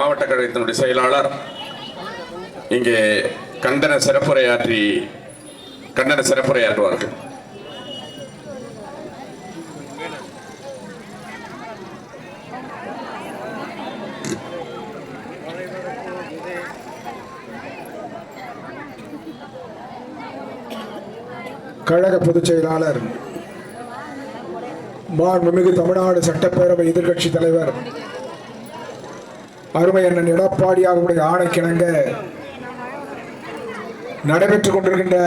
மாவட்ட கழகத்தினுடைய செயலாளர் இங்கே கண்டன சிறப்புரையாற்றி கண்டன சிறப்புரையாற்றுவார்கள். கழக பொதுச் செயலாளர் மாண்புமிகு தமிழ்நாடு சட்டப்பேரவை எதிர்க்கட்சி தலைவர் அருமை அண்ணன் எடப்பாடி அவருடைய ஆணைக்கிணங்க. நடைபெற்றுக் கொண்டிருக்கின்ற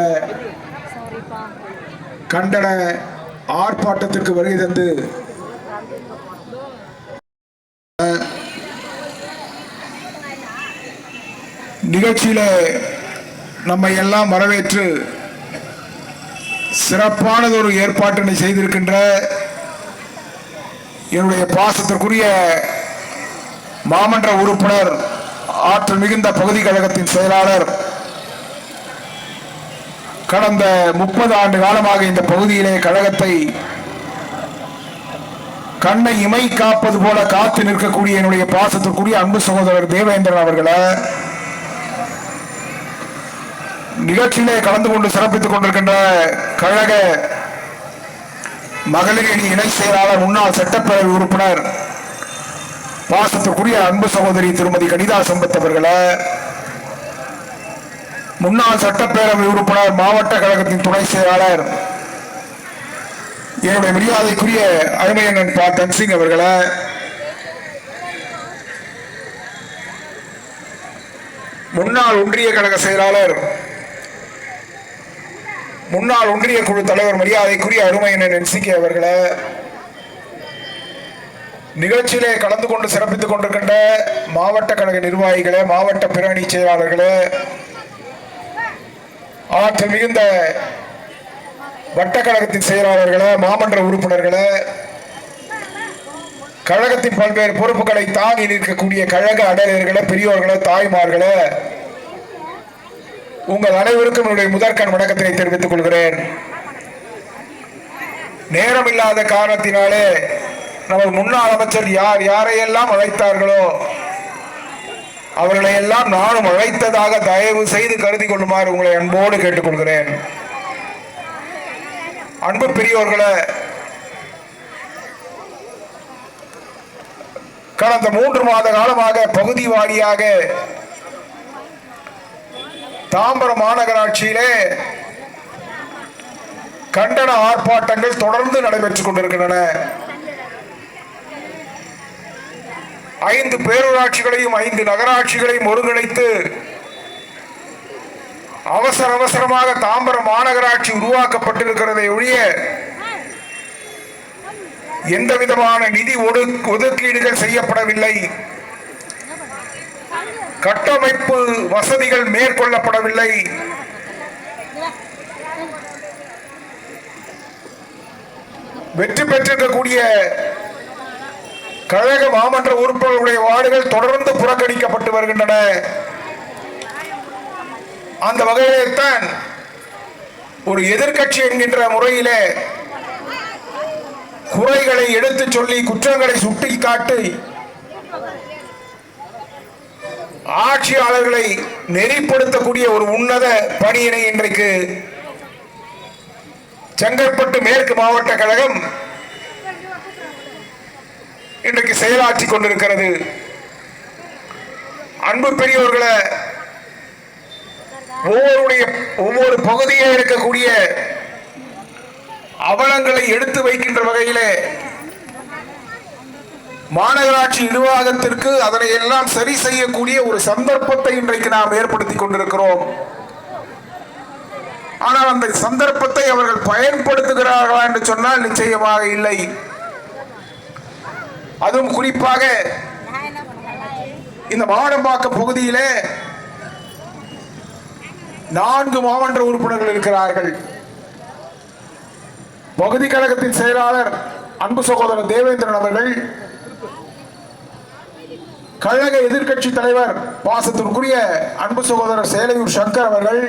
கண்டன ஆர்ப்பாட்டத்திற்கு வருகை தந்து நிகழ்ச்சியில நம்மை எல்லாம் வரவேற்று சிறப்பானதொரு ஏற்பாட்டினை செய்திருக்கின்ற என்னுடைய பாசத்திற்குரிய மாமன்ற உறுப்பினர் ஆற்றல் மிகுந்த பகுதி கழகத்தின் செயலாளர். கடந்த முப்பது ஆண்டு காலமாக இந்த பகுதியிலே கழகத்தை கண்ணை இமை காப்பது போல காத்து நிற்கக்கூடிய என்னுடைய பாசத்திற்குரிய அன்பு சகோதரர் தேவேந்திரன் அவர்களை நிகழ்ச்சியிலே கலந்து கொண்டு சிறப்பித்துக் கொண்டிருக்கின்ற கழக மகளிர் இணை செயலாளர் முன்னாள் சட்டப்பேரவை உறுப்பினர் பாசத்துக்குரிய அன்பு சகோதரி திருமதி கனிதா சம்பத் அவர்களை முன்னாள் சட்டப்பேரவை உறுப்பினர் மாவட்ட கழகத்தின் துணை செயலாளர் என்னுடைய மரியாதைக்குரிய அருமையண்ணன் பா. தன்சிங் அவர்களை முன்னாள் ஒன்றிய கழக செயலாளர் முன்னாள் ஒன்றிய குழு தலைவர் மரியாதைக்குரிய அருமையண்ணன் என்சிகே அவர்களை நிகழ்ச்சியிலே கலந்து கொண்டு சிறப்பித்துக் கொண்டிருக்கின்ற மாவட்ட கழக நிர்வாகிகளே மாவட்ட பிரணி செயலாளர்களே ஆற்றல் மிகுந்த வட்டக்கழகத்தின் செயலாளர்களே மாமன்ற உறுப்பினர்களே கழகத்தின் பல்வேறு பொறுப்புகளை தாங்கி நிற்கக்கூடிய கழக அடையர்களே பெரியோர்களே தாய்மார்களே உங்கள் அனைவருக்கும் என்னுடைய முதற்கண் வணக்கத்தினை தெரிவித்துக் கொள்கிறேன். நேரமில்லாத காரணத்தினாலே நமது முன்னாள் அமைச்சர் யார் யாரையெல்லாம் அழைத்தார்களோ அவர்களை எல்லாம் நானும் அழைத்ததாக தயவு செய்து கருதி கொள்ளுமாறு உங்களை அன்போடு கேட்டுக்கொள்கிறேன். அன்பு பெரியோர்களை கடந்த மூன்று மாத காலமாக பகுதி வாரியாக தாம்பரம் மாநகராட்சியிலே கண்டன ஆர்ப்பாட்டங்கள் தொடர்ந்து நடைபெற்றுக் கொண்டிருக்கின்றன. ஐந்து பேரூராட்சிகளையும் ஐந்து நகராட்சிகளையும் ஒருங்கிணைத்து அவசர அவசரமாக தாம்பரம் மாநகராட்சி உருவாக்கப்பட்டிருக்கிறதை ஒழிய எந்த விதமான நிதி ஒதுக்கீடுகள் செய்யப்படவில்லை. கட்டமைப்பு வசதிகள் மேற்கொள்ளப்படவில்லை. வெற்றி பெற்றிருக்கக்கூடிய கழக மாமன்ற உறுப்பினர்களுடைய வார்டுகள் தொடர்ந்து புறக்கணிக்கப்பட்டு வருகின்றன. அந்த வகையிலே தான் ஒரு எதிர்க்கட்சி என்கின்ற முறையிலே குறைகளை எடுத்துச் சொல்லி குற்றங்களை சுட்டிக்காட்டி ஆட்சியாளர்களை நெறிப்படுத்தக்கூடிய ஒரு உன்னத பணியினை இன்றைக்கு செங்கற்பட்டு மேற்கு மாவட்ட கழகம் இன்றைக்கு செயலாற்றி கொண்டிருக்கிறது. அன்பு பெரியவர்களை ஒவ்வொருடைய ஒவ்வொரு பகுதியே இருக்கக்கூடிய அவலங்களை எடுத்து வைக்கின்ற வகையிலே மாநகராட்சி நிர்வாகத்திற்கு அதனை எல்லாம் சரி செய்யக்கூடிய ஒரு சந்தர்ப்பத்தை இன்றைக்கு நாம் ஏற்படுத்தி கொண்டிருக்கிறோம். ஆனால் அந்த சந்தர்ப்பத்தை அவர்கள் பயன்படுத்துகிறார்களா என்று சொன்னால் நிச்சயமாக இல்லை. அதுவும் குறிப்பாக இந்த மாடம்பாக்கம் பகுதியிலே நான்கு மாமன்ற உறுப்பினர்கள் இருக்கிறார்கள். பகுதி கழகத்தின் செயலாளர் அன்பு சகோதரர் தேவேந்திரன் அவர்கள் கழக எதிர்க்கட்சி தலைவர் பாசத்திற்குரிய அன்பு சகோதரர் சேலையூர் சங்கர் அவர்கள்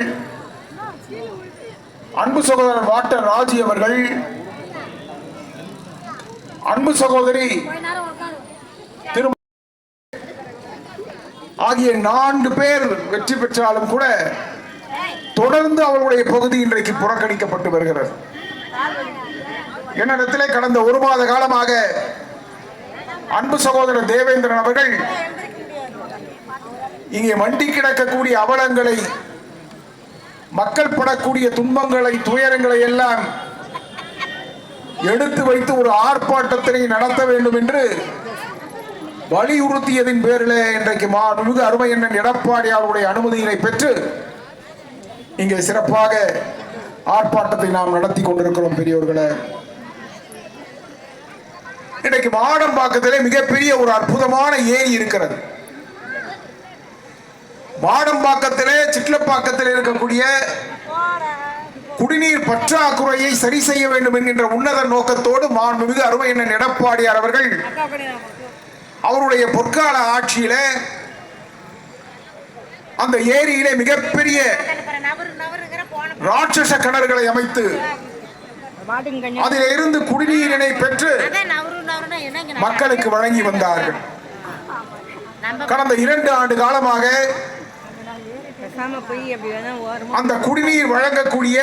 அன்பு சகோதரர் வாட்டர் ராஜி அவர்கள் அன்பு சகோதரி ஆகிய நான்கு பேர் வெற்றி பெற்றாலும் கூட தொடர்ந்து அவளுடைய பகுதி இன்றைக்கு புறக்கணிக்கப்பட்டு வருகிறது. என்னிடத்திலே கடந்த ஒரு மாத காலமாக அன்பு சகோதரர் தேவேந்திரன் அவர்கள் இங்கே மண்டி கிடக்கக்கூடிய அவலங்களை மக்கள் படக்கூடிய துன்பங்களை துயரங்களை எல்லாம் எடுத்து வைத்து ஒரு ஆர்ப்பாட்டத்தினை நடத்த வேண்டும் என்று வலியுறுத்தியதின் பேரிலே இன்றைக்கு மாண்புமிகு அருமை அண்ணன் எடப்பாடி அவருடைய அனுமதியினை பெற்று இங்கே சிறப்பாக ஆர்ப்பாட்டத்தை நாம் நடத்தி கொண்டிருக்கிறோம் பெரியவர்களே இன்றைக்கு மாடம்பாக்கத்திலே மிகப்பெரிய ஒரு அற்புதமான ஏரி இருக்கிறது. மாடம்பாக்கத்திலே சிட்லப்பாக்கத்தில் இருக்கக்கூடிய குடிநீர் பற்றாக்குறையை சரி செய்ய வேண்டும் என்கின்ற உன்னத நோக்கத்தோடு மாண்புமிகு அருமை அண்ணன் எடப்பாடியார் அவர்கள் அவருடைய பொற்கால ஆட்சியில அந்த ஏரியிலே மிகப்பெரிய ராட்சச கிணறுகளை அமைத்து அதில் இருந்து குடிநீரினை பெற்று மக்களுக்கு வழங்கி வந்தார்கள். கடந்த இரண்டு ஆண்டு காலமாக அந்த குடிநீர் வழங்கக்கூடிய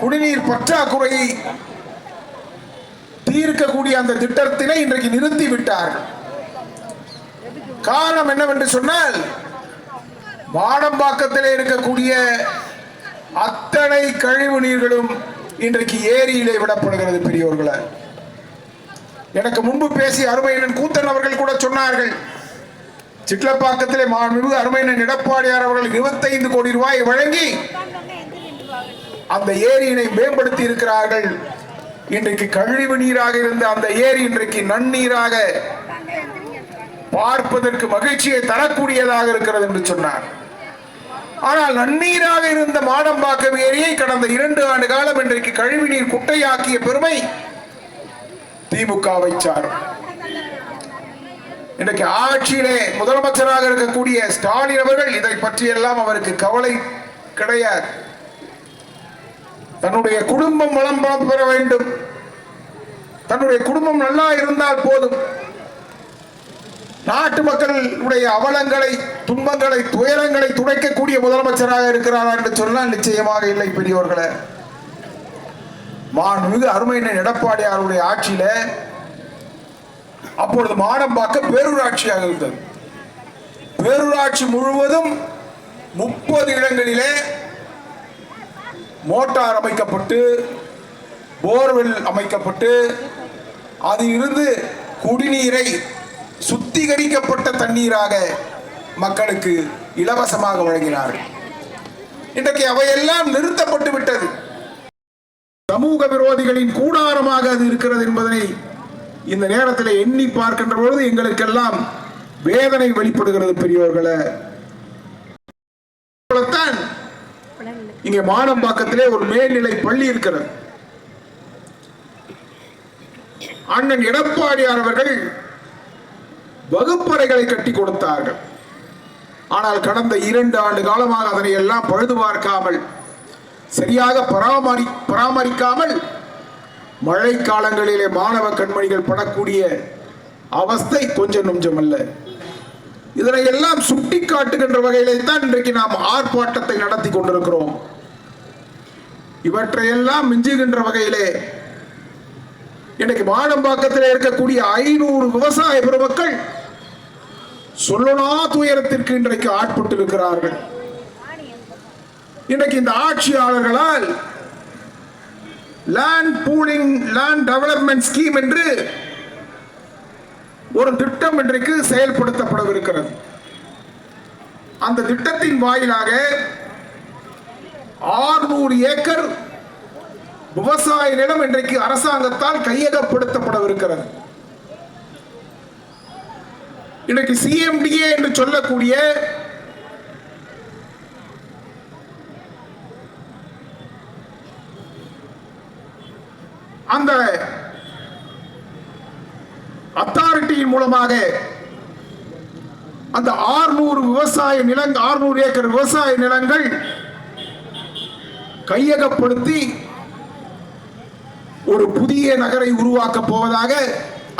குடிநீர் பற்றாக்குறையை தீர்க்கக்கூடிய அந்த திட்டத்தினை இன்றைக்கு நிறுத்தி விட்டார்கள் காரணம் என்னவென்று சொன்னால் வாடம்பாக்கத்திலே இருக்கக்கூடிய அத்தனை கழிவு நீர்களும் இன்றைக்கு ஏரியிலே விடப்படுகிறது பெரியவர்களை எனக்கு முன்பு பேசிய அருமையனன் கூத்தன் அவர்கள் கூட சொன்னார்கள் சிட்லப்பாக்கத்திலே மாண்புமிகு அருமையனன் எடப்பாடியார் அவர்கள் 25 கோடி ரூபாய் வழங்கி அந்த ஏரியினை மேம்படுத்தி இருக்கிறார்கள். இன்றைக்கு கழிவு நீராக இருந்த அந்த ஏரி இன்றைக்கு நன்னீராக பார்ப்பதற்கு மகிழ்ச்சியை தரக்கூடியதாக இருக்கிறது என்று சொன்னார். ஆனால் நன்னீராக இருந்த மாடம்பாக்கம் ஏரியை கடந்த இரண்டு ஆண்டு காலம் இன்றைக்கு கழிவு நீர் குட்டையாக்கிய பெருமை திமுகவை சாரும். இன்றைக்கு ஆட்சியிலே முதலமைச்சராக இருக்கக்கூடிய ஸ்டாலின் அவர்கள் இதை பற்றியெல்லாம் அவருக்கு கவலை கிடையாது. தன்னுடைய குடும்பம் வளம் பெற வேண்டும். தன்னுடைய குடும்பம் நல்லா இருந்தால் போதும். நாட்டு மக்களுடைய அவலங்களை துன்பங்களை துயரங்களை துடைக்கக்கூடிய முதலமைச்சராக இருக்கிறாரா என்று சொன்னால் நிச்சயமாக இல்லை பெரியோர்களே. மாண்புமிகு அருமையின எடப்பாடியாருடைய ஆட்சியில அப்பொழுது மாடம்பாக்கம் பேரூராட்சியாக இருந்தது. பேரூராட்சி முழுவதும் முப்பது இடங்களிலே மோட்டார் அமைக்கப்பட்டு போர்வெல் அமைக்கப்பட்டு அது இருந்து குடிநீரை சுத்திகரிக்கப்பட்ட தண்ணீராக மக்களுக்கு இலவசமாக வழங்கினார்கள். இன்றைக்கு அவையெல்லாம் நிறுத்தப்பட்டு விட்டது சமூக விரோதிகளின் கூடாரமாக அது இருக்கிறது என்பதனை இந்த நேரத்தில் எண்ணி பார்க்கின்ற பொழுது எங்களுக்கெல்லாம் வேதனை வெளிப்படுகிறது பெரியோர்களே. இங்கே மானம்பாக்கத்திலே ஒரு மேல்நிலை பள்ளி இருக்கிறது. அண்ணன் எடப்பாடியார் அவர்கள் வகுப்பறைகளை கட்டி கொடுத்தார்கள். ஆனால் கடந்த இரண்டு ஆண்டு காலமாக அதனை எல்லாம் பழுது பார்க்காமல் சரியாக பராமரி பராமரிக்காமல் மழை காலங்களிலே மாணவ கண்மணிகள் படக்கூடிய அவஸ்தை கொஞ்சம் நொஞ்சம் அல்ல இதனை எல்லாம் சுட்டி காட்டுகின்ற வகையிலே தான் இன்றைக்கு நாம் ஆர்ப்பாட்டத்தை நடத்தி கொண்டிருக்கிறோம். இவற்றையெல்லாம் மிஞ்சுகின்ற வகையிலே இன்னைக்கு மாடம்பாக்கத்தில் இருக்கக்கூடிய ஐநூறு விவசாய பெருமக்கள் சொல்லனா துயரத்திற்கு இன்றைக்கு ஆட்பட்டு இருக்கிறார்கள் இன்றைக்கு இந்த ஆட்சியாளர்களால் land pooling land development scheme என்று ஒரு திட்டம் இன்றைக்கு செயல்படுத்தப்படவிருக்கிறது. அந்த திட்டத்தின் வாயிலாக ஆறுநூறு ஏக்கர் விவசாய நிலம் இன்றைக்கு அரசாங்கத்தால் கையகப்படுத்தப்படவிருக்கிறது. இன்றைக்கு சிஎம்டிஏ என்று சொல்லக்கூடிய அந்த அத்தாரிட்டியின் மூலமாக அந்த ஆறுநூறு விவசாய நிலங்கள் ஆறுநூறு ஏக்கர் விவசாய நிலங்கள் கையகப்படுத்தி ஒரு புதிய நகரை உருவாக்கப் போவதாக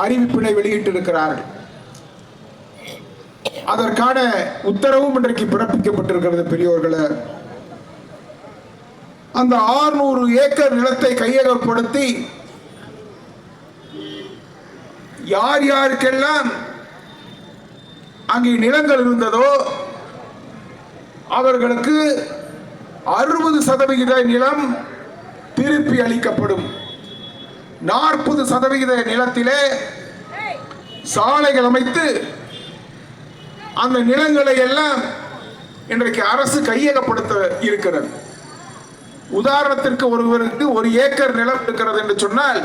அறிவிப்பினை வெளியிட்டிருக்கிறார்கள். அதற்கான உத்தரவும் இன்றைக்கு பிறப்பிக்கப்பட்டிருக்கிறது பெரியோர்களை. அந்த 600 ஏக்கர் நிலத்தை கையகப்படுத்தி யார் யாருக்கெல்லாம் அங்கே நிலங்கள் இருந்ததோ அவர்களுக்கு அறுபது சதவிகித நிலம் திருப்பி அளிக்கப்படும். நாற்பது சதவிகித நிலத்திலே சாலைகள் அமைத்து அந்த நிலங்களை எல்லாம் இன்றைக்கு அரசு கையகப்படுத்த இருக்கிறது. உதாரணத்திற்கு ஒருவருக்கு ஒரு ஏக்கர் நிலம் இருக்கிறது என்று சொன்னால்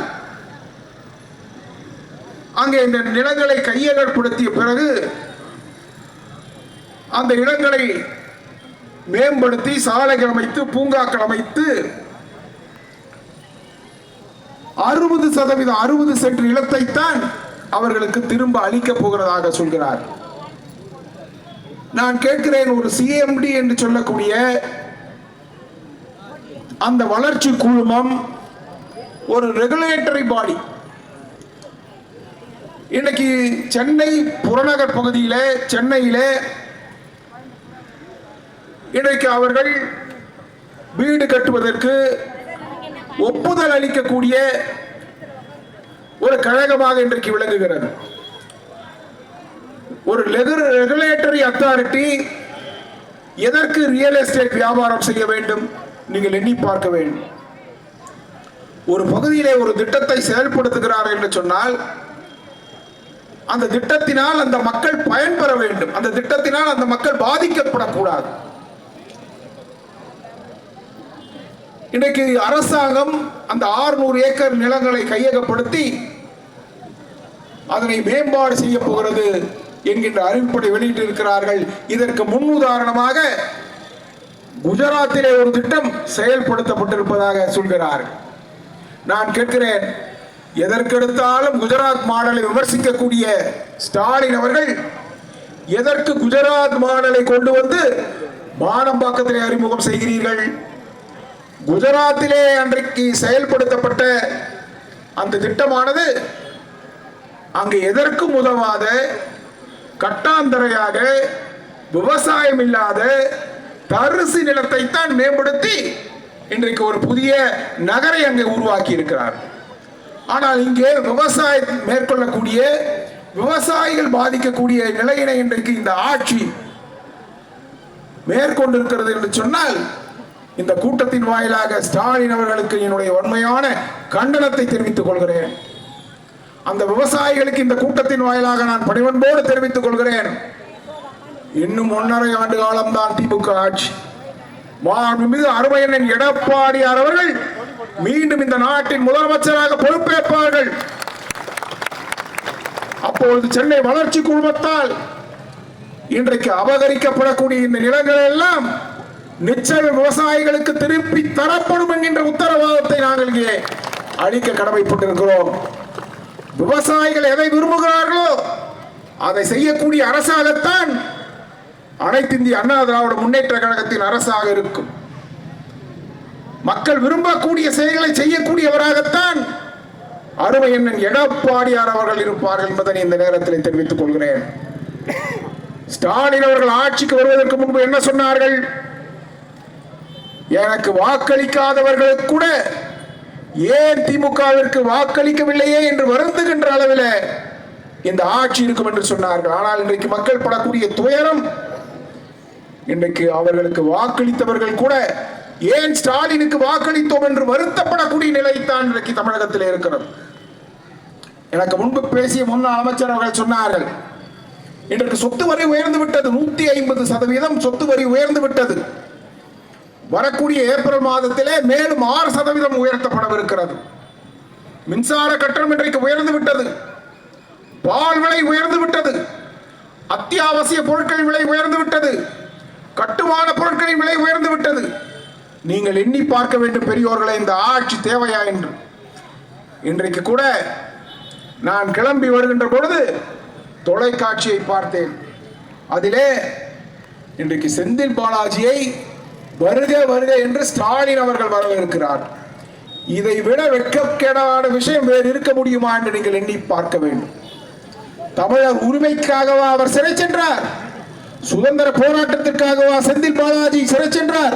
அங்கே இந்த நிலங்களை கையகப்படுத்திய பிறகு அந்த இடங்களை மேம்படுத்தி சாலைகள் அமைத்து பூங்காக்கள் அமைத்து அறுபது சதவீதம் அறுபது சென்ட் நிலத்தைத்தான் அவர்களுக்கு திரும்ப அளிக்கப் போகிறதாக சொல்கிறார். நான் கேட்கிறேன் ஒரு சிஎம்டி என்று சொல்லக்கூடிய அந்த வளர்ச்சி குழுமம் ஒரு ரெகுலேட்டரி பாடி இன்னைக்கு சென்னை புறநகர் பகுதியிலே சென்னையிலே இன்றைக்கு அவர்கள் வீடு கட்டுவதற்கு ஒப்புதல் அளிக்கக்கூடிய ஒரு கழகமாக இன்றைக்கு விளங்குகிறது. ஒரு ரெகுலேட்டரி அத்தாரிட்டி எதற்கு ரியல் எஸ்டேட் வியாபாரம் செய்ய வேண்டும்? நீங்கள் எண்ணி பார்க்க வேண்டும். ஒரு பகுதியிலே ஒரு திட்டத்தை செயல்படுத்துகிறார் என்று சொன்னால் அந்த திட்டத்தினால் அந்த மக்கள் பயன்பெற வேண்டும். அந்த திட்டத்தினால் அந்த மக்கள் பாதிக்கப்படக்கூடாது. இன்றைக்கு அரசாங்கம் அந்த 600 ஏக்கர் நிலங்களை கையகப்படுத்தி அதனை மேம்பாடு செய்ய போகிறது என்கின்ற அறிவிப்பை வெளியிட்டிருக்கிறார்கள். இதற்கு முன் உதாரணமாக குஜராத்திலே ஒரு திட்டம் செயல்படுத்தப்பட்டிருப்பதாக சொல்கிறார்கள். நான் கேட்கிறேன் எதற்கெடுத்தாலும் குஜராத் மாடலை விமர்சிக்கக்கூடிய ஸ்டாலின் அவர்கள் எதற்கு குஜராத் மாடலை கொண்டு வந்து மானம்பாக்கத்திலே அறிமுகம் செய்கிறீர்கள்? குஜராத்திலே அன்றைக்கு செயல்படுத்தப்பட்ட அந்த திட்டமானது அங்கு எதற்கும் உதவாத கட்டாந்தரையாக விவசாயம் இல்லாத தரிசு நிலத்தை தான் மேம்படுத்தி இன்றைக்கு ஒரு புதிய நகரை அங்கே உருவாக்கி இருக்கிறார் ஆனால் இங்கே விவசாயம் மேற்கொள்ளக்கூடிய விவசாயிகள் பாதிக்கக்கூடிய நிலையினை இன்றைக்கு இந்த ஆட்சி மேற்கொண்டிருக்கிறது என்று சொன்னால் இந்த கூட்டத்தின் வாயிலாக ஸ்டாலின் அவர்களுக்கு என்னுடைய உண்மையான கண்டனத்தை தெரிவித்துக் கொள்கிறேன். அந்த விவசாயிகளுக்கு இந்த கூட்டத்தின் வாயிலாக நான் பணிவன்போடு தெரிவித்துக் கொள்கிறேன். இன்னும் ஒன்றரை ஆண்டு காலம்தான் திமுக ஆட்சி. மாண்புமிகு அருமையண்ணன் எடப்பாடியார் அவர்கள் மீண்டும் இந்த நாட்டின் முதலமைச்சராக பொறுப்பேற்பார்கள். அப்பொழுது சென்னை வளர்ச்சி குழுமத்தால் இன்றைக்கு அபகரிக்கப்படக்கூடிய இந்த நிலங்கள் எல்லாம் நிச்சய விவசாயிகளுக்கு திருப்பி தரப்படும் என்கின்ற உத்தரவாதத்தை நாங்கள் இங்கே அளிக்க கடமைப்பட்டிருக்கிறோம். விவசாயிகள் எதை விரும்புகிறார்களோ அதை செய்யக்கூடிய அரசாகத்தான் அனைத்து இந்திய அண்ணா திராவிட முன்னேற்ற கழகத்தின் அரசாக இருக்கும். மக்கள் விரும்பக்கூடிய செயல்களை செய்யக்கூடியவராகத்தான் அருமை எண்ணன் எடப்பாடியார் அவர்கள் இருப்பார்கள் என்பதை இந்த நேரத்தில் தெரிவித்துக் கொள்கிறேன். ஸ்டாலின் அவர்கள் ஆட்சிக்கு வருவதற்கு முன்பு என்ன சொன்னார்கள்? எனக்கு வாக்களிக்காதவர்களுக்கு கூட ஏன் திமுகவிற்கு வாக்களிக்கவில்லையே என்று வருந்துகின்ற அளவில் இந்த ஆட்சி இருக்கும் என்று சொன்னார்கள். ஆனால் இன்றைக்கு மக்கள் படக்கூடிய துயரம் இன்றைக்கு அவர்களுக்கு வாக்களித்தவர்கள் கூட ஏன் ஸ்டாலினுக்கு வாக்களித்தோம் என்று வருத்தப்படக்கூடிய நிலைத்தான் இன்றைக்கு தமிழகத்தில் இருக்கிறது. எனக்கு முன்பு பேசிய முன்னாள் அமைச்சர் அவர்கள் சொன்னார்கள் இன்றைக்கு சொத்து வரி உயர்ந்து விட்டது நூத்தி ஐம்பது சதவீதம் சொத்து வரி உயர்ந்து விட்டது. வரக்கூடிய ஏப்ரல் மாதத்திலே மேலும் ஆறு சதவீதம் உயர்த்தப்படவிருக்கிறது. மின்சார கட்டணம் இன்றைக்கு உயர்ந்து விட்டது. பால் விலை உயர்ந்து விட்டது. அத்தியாவசிய பொருட்களின் விலை உயர்ந்து விட்டது. கட்டுமான பொருட்களின் விலை உயர்ந்து விட்டது. நீங்கள் எண்ணி பார்க்க வேண்டும் பெரியோர்களை இந்த ஆட்சி தேவையா என்று. இன்றைக்கு கூட நான் கிளம்பி வருகின்ற பொழுது தொலைக்காட்சியை பார்த்தேன். அதிலே இன்றைக்கு செந்தில் பாலாஜியை வருக வருக என்று ஸ்டாலின் அவர்கள் வரவேற்கிறார். இதை விட வெட்கக்கேடான விஷயம் வேறு இருக்க முடியுமா என்று நீங்கள் எண்ணி பார்க்க வேண்டும். தமிழர் உரிமைக்காகவா அவர் சிறை சென்றார்? சுதந்திர போராட்டத்திற்காகவா செந்தில் பாலாஜி சிறை சென்றார்?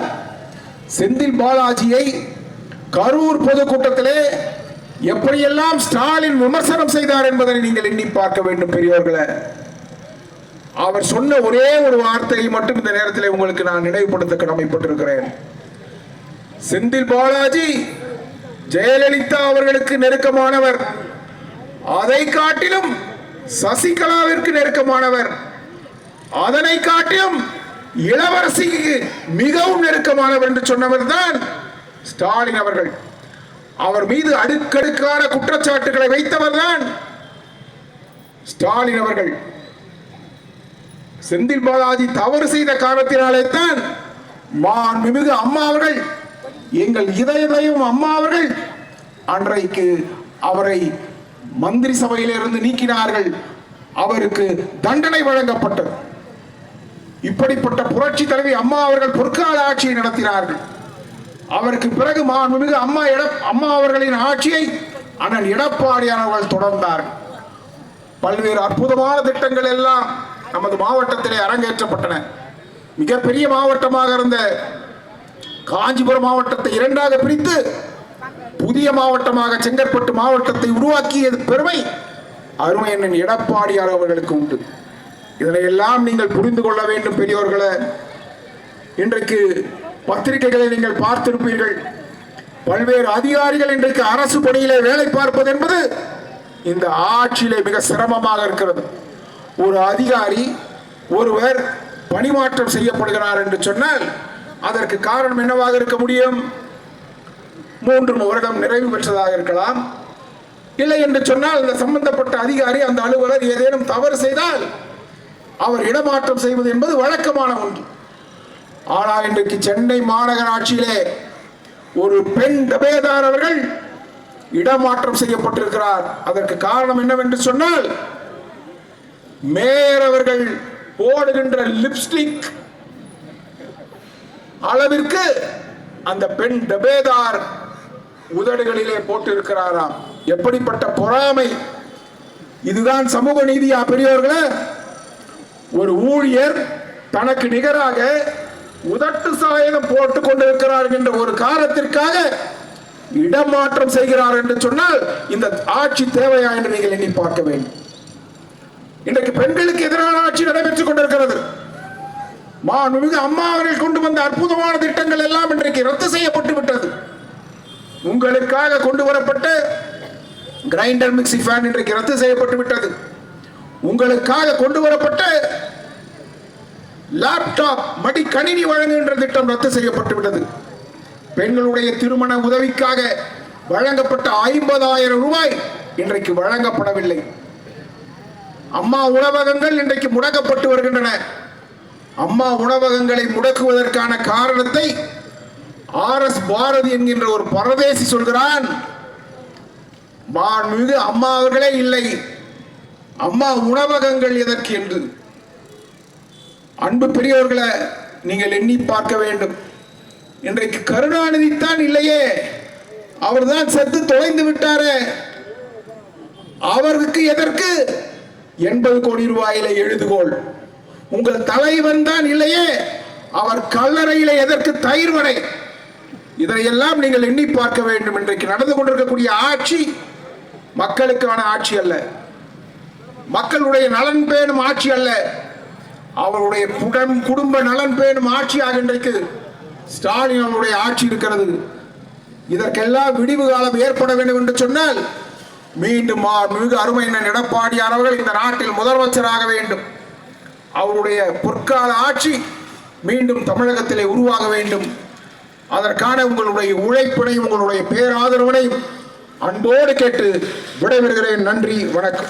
செந்தில் பாலாஜியை கரூர் பொதுக்கூட்டத்திலே எப்படியெல்லாம் ஸ்டாலின் விமர்சனம் செய்தார் என்பதை நீங்கள் எண்ணி பார்க்க வேண்டும் பெரியோர்களே. அவர் சொன்ன ஒரே ஒரு வார்த்தையை மட்டும் இந்த நேரத்தில் உங்களுக்கு நான் நினைவுபடுத்த கடமைப்பட்டிருக்கிறேன். செந்தில் பாலாஜி ஜெயலலிதா அவர்களுக்கு நெருக்கமானவர். அதை காட்டிலும் சசிகலாவிற்கு நெருக்கமானவர். அதனை காட்டிலும் இளவரசிக்கு மிகவும் நெருக்கமானவர் என்று சொன்னவர் தான் ஸ்டாலின் அவர்கள். அவர் மீது அடுக்கடுக்கான குற்றச்சாட்டுகளை வைத்தவர் தான் ஸ்டாலின் அவர்கள். செந்தில் பாலாஜி தவறு செய்த காரணத்தினாலே தான் மாண்புமிகு அம்மா அவர்கள் எங்கள் இதயதையும் அம்மா அவர்கள் அன்றைக்கு அவரை மந்திரி சபையிலிருந்து நீக்கினார்கள். அவருக்கு தண்டனை வழங்கப்பட்டது. இப்படிப்பட்ட புரட்சி தலைவி அம்மா அவர்கள் பொற்கால ஆட்சியை நடத்தினார்கள். அவருக்கு பிறகு மாண்புமிகு அம்மா எட அம்மா அவர்களின் ஆட்சியை அண்ணன் எடப்பாடியானவர்கள் தொடர்ந்தார்கள். பல்வேறு அற்புதமான திட்டங்கள் எல்லாம் நமது மாவட்டத்திலே அரங்கேற்றப்பட்டன. மிகப்பெரிய மாவட்டமாக இருந்த காஞ்சிபுரம் மாவட்டத்தை இரண்டாக பிரித்து புதிய மாவட்டமாக செங்கற்பட்டு மாவட்டத்தை உருவாக்கியது பெருமை அருமை அண்ணன் எடப்பாடியார் அவர்களுக்கு உண்டு. இதனையெல்லாம் நீங்கள் புரிந்து கொள்ள வேண்டும் பெரியோர்களே. இன்றைக்கு பத்திரிகைகளை நீங்கள் பார்த்திருப்பீர்கள். பல்வேறு அதிகாரிகள் இன்றைக்கு அரசு பணியிலே வேலை பார்ப்பது என்பது இந்த ஆட்சியிலே மிக சிரமமாக இருக்கிறது. ஒரு அதிகாரி ஒருவர் பணிமாற்றம் செய்யப்படுகிறார் என்று சொன்னால் அதற்கு காரணம் என்னவாக இருக்க முடியும்? மூன்று வருடம் நிறைவு பெற்றதாக இருக்கலாம். இல்லை என்று சொன்னால் அந்த சம்பந்தப்பட்ட அதிகாரி அந்த அலுவலர் ஏதேனும் தவறு செய்தால் அவர் இடமாற்றம் செய்வது என்பது வழக்கமான ஒன்று. ஆனால் இன்றைக்கு சென்னை மாநகராட்சியிலே ஒரு பெண் டபேதார் அவர்கள் இடமாற்றம் செய்யப்பட்டிருக்கிறார். அதற்கு காரணம் என்னவென்று சொன்னால் மேயர் அவர்கள் போடுகின்ற லிப்ஸ்டிக் அளவிற்கு அந்த பெண் டபேதார் உதடுகளிலே போட்டிருக்கிறாராம். எப்படிப்பட்ட பொறாமை. இதுதான் சமூக நீதியா பெரியவர்களே ஒரு ஊழியர் தனக்கு நிகராக உதட்டு சாயனம் போட்டுக் கொண்டிருக்கிறார் என்ற ஒரு காரணத்திற்காக இடமாற்றம் செய்கிறார் என்று சொன்னால் இந்த ஆட்சி தேவையா என்று நீங்கள் எண்ணி பார்க்க வேண்டும். இன்றைக்கு பெண்களுக்கு எதிரான ஆட்சி நடைபெற்றுக் கொண்டிருக்கிறது. மாண்புமிகு அம்மா அவர்கள் கொண்டு வந்த அற்புதமான திட்டங்கள் எல்லாம் இன்றைக்கு ரத்து செய்யப்பட்டு விட்டது. உங்களுக்காக கொண்டு வரப்பட்ட கிரைண்டர் மிக்சி ஃபேன் இன்றைக்கு ரத்து செய்யப்பட்டு விட்டது. உங்களுக்காக கொண்டு வரப்பட்ட லேப்டாப் மடி கணினி வழங்குகின்ற திட்டம் ரத்து செய்யப்பட்டு விட்டது. பெண்களுடைய திருமண உதவிக்காக வழங்கப்பட்ட ஐம்பதாயிரம் ரூபாய் இன்றைக்கு வழங்கப்படவில்லை. அம்மா உணவகங்கள் இன்றைக்கு முடக்கப்பட்டு வருகின்றன. அம்மா உணவகங்களை முடக்குவதற்கான காரணத்தை ஆர் எஸ் பாரதி என்கின்ற ஒரு பரதேசி சொல்கிறான். மாண்புமிகு அம்மா அவர்களே இல்லை. அம்மா உணவகங்கள் எதற்கு என்று? அன்பு பெரியவர்களை நீங்கள் எண்ணி பார்க்க வேண்டும். இன்றைக்கு கருணாநிதி தான் இல்லையே. அவர்தான் செத்து தொலைந்து விட்டாரே. அவருக்கு எதற்கு? எண்பது கோடி ரூபாயில எழுதுகோள். உங்கள் தலைவன் தான் இல்லையே. அவர் கல்லறையில எதற்கு தயிர் வடை? இதையெல்லாம் நீங்கள் எண்ணி பார்க்க வேண்டும். இன்றைக்கு நடந்து கொண்டிருக்கக்கூடிய ஆட்சி மக்களுக்கான ஆட்சி அல்ல. மக்களுடைய நலன் பேணும் ஆட்சி அல்ல. அவருடைய குடம் குடும்ப நலன் பேணும் ஆட்சியாக இன்றைக்கு ஸ்டாலின் அவருடைய ஆட்சி இருக்கிறது. இதற்கெல்லாம் விடிவு காலம் ஏற்பட வேண்டும் என்று சொன்னால் மீண்டும் மிக மிகு அருமையினர் எடப்பாடியார் அவர்கள் இந்த நாட்டில் முதலமைச்சராக வேண்டும். அவருடைய பொற்கால ஆட்சி மீண்டும் தமிழகத்திலே உருவாக வேண்டும். அதற்கான உங்களுடைய உழைப்பினையும் உங்களுடைய பேராதரவினையும் அன்போடு கேட்டு விடைபெறுகிறேன். நன்றி வணக்கம்.